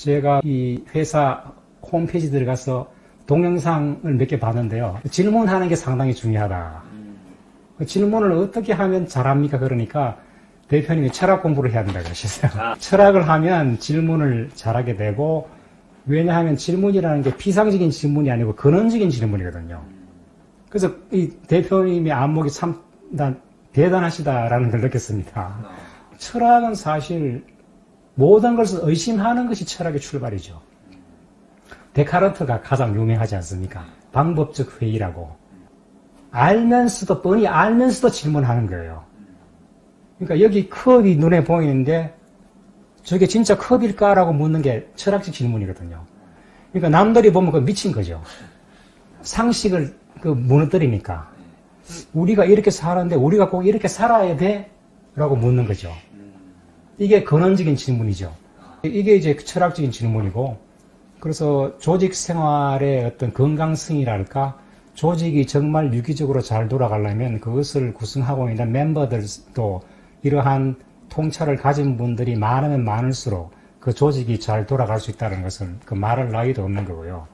제가 이 회사 홈페이지 들어가서 동영상을 몇 개 봤는데요. 질문하는 게 상당히 중요하다. 그 질문을 어떻게 하면 잘합니까? 그러니까 대표님이 철학 공부를 해야 된다고 그러셨어요. 아. 철학을 하면 질문을 잘하게 되고, 왜냐하면 질문이라는 게 피상적인 질문이 아니고 근원적인 질문이거든요. 그래서 이 대표님의 안목이 참난 대단하시다라는 걸 느꼈습니다. 철학은 사실 모든 것을 의심하는 것이 철학의 출발이죠. 데카르트가 가장 유명하지 않습니까? 방법적 회의라고. 알면서도, 뻔히 알면서도 질문하는 거예요. 그러니까 여기 컵이 눈에 보이는데 저게 진짜 컵일까라고 묻는 게 철학적 질문이거든요. 그러니까 남들이 보면 그 미친 거죠. 상식을 그 무너뜨리니까. 우리가 이렇게 사는데 우리가 꼭 이렇게 살아야 돼? 라고 묻는 거죠. 이게 근원적인 질문이죠. 이게 이제 철학적인 질문이고, 그래서 조직 생활의 어떤 건강성이랄까, 조직이 정말 유기적으로 잘 돌아가려면 그것을 구성하고 있는 멤버들도 이러한 통찰을 가진 분들이 많으면 많을수록 그 조직이 잘 돌아갈 수 있다는 것은 그 말할 나위도 없는 거고요.